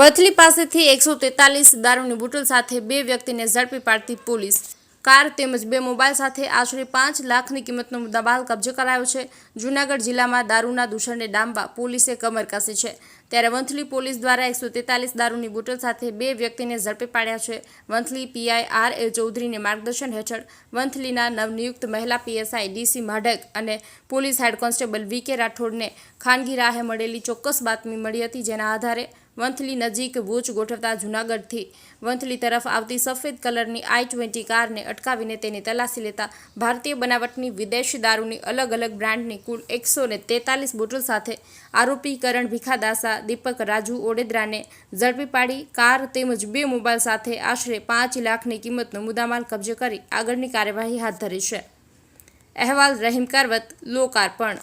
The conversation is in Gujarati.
વથલી પાસેથી એકસો તેતાલીસ દારૂની બોટલ સાથે બે વ્યક્તિને ઝડપી પાડતી પોલીસ. કાર તેમજ બે મોબાઈલ સાથે આશરે પાંચ લાખની કિંમતનો મુદ્દામાલ કબજે કરાયો છે. જૂનાગઢ જિલ્લામાં દારૂના દૂષણને ડામવા પોલીસે કમર કસી છે. ત્યારે વંથલી પોલીસ દ્વારા એકસો તેતાલીસ દારૂની બોટલ સાથે બે વ્યક્તિને ઝડપી પાડ્યા છે. વંથલી પીઆઈ આર એ ચૌધરીને માર્ગદર્શન હેઠળ વંથલીના નવનિયુક્ત મહિલા પીએસઆઈ ડીસી માઢક અને પોલીસ હેડ કોન્સ્ટેબલ વી કે રાઠોડને ખાનગી રાહે મળેલી ચોક્કસ બાતમી મળી હતી, જેના આધારે વંથલી નજીક ભૂજ ગોઠવતા જૂનાગઢથી વંથલી તરફ આવતી સફેદ કલરની આઈ ટ્વેન્ટી કારને અટકાવીને તેની તલાશી લેતા ભારતીય બનાવટની વિદેશી દારૂની અલગ અલગ બ્રાન્ડની કુલ એકસો ને તેતાલીસ બોટલ સાથે આરોપી કરણ ભીખાદાસા, દીપક રાજુ ઓડેદરાને ઝડપી પાડી, કાર તેમજ બે મોબાઈલ સાથે આશરે પાંચ લાખની કિંમતનો મુદ્દામાલ કબજે કરી આગળની કાર્યવાહી હાથ ધરી છે. અહેવાલ રહીમ કરવત, લોકાર્પણ.